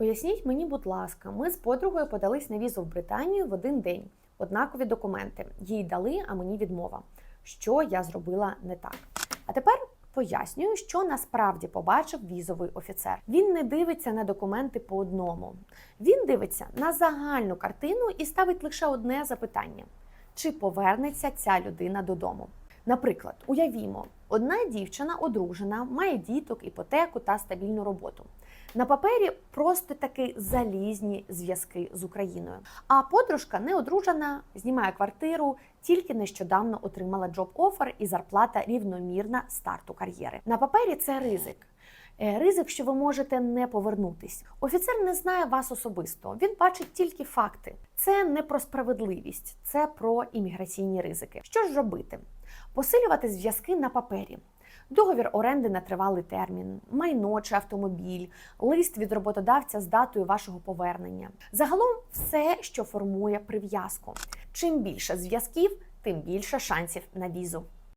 Поясніть мені, будь ласка, ми з подругою подались на візу в Британію в один день. Однакові документи. Їй дали, а мені відмова. Що я зробила не так? А тепер пояснюю, що насправді побачив візовий офіцер. Він не дивиться на документи по одному. Він дивиться на загальну картину і ставить лише одне запитання: чи повернеться ця людина додому? Наприклад, уявімо, одна дівчина одружена, має діток, іпотеку та стабільну роботу. На папері просто таки залізні зв'язки з Україною. А подружка не одружена, знімає квартиру, тільки нещодавно отримала джоб офер і зарплата рівномірна старту кар'єри. На папері це ризик. Е, Ризик, що ви можете не повернутись. Офіцер не знає вас особисто. Він бачить тільки факти. Це не про справедливість, це про імміграційні ризики. Що ж робити? Посилювати зв'язки на папері. Договір оренди на тривалий термін, майно чи автомобіль, лист від роботодавця з датою вашого повернення. Загалом все, що формує прив'язку. Чим більше зв'язків, тим більше шансів на візу.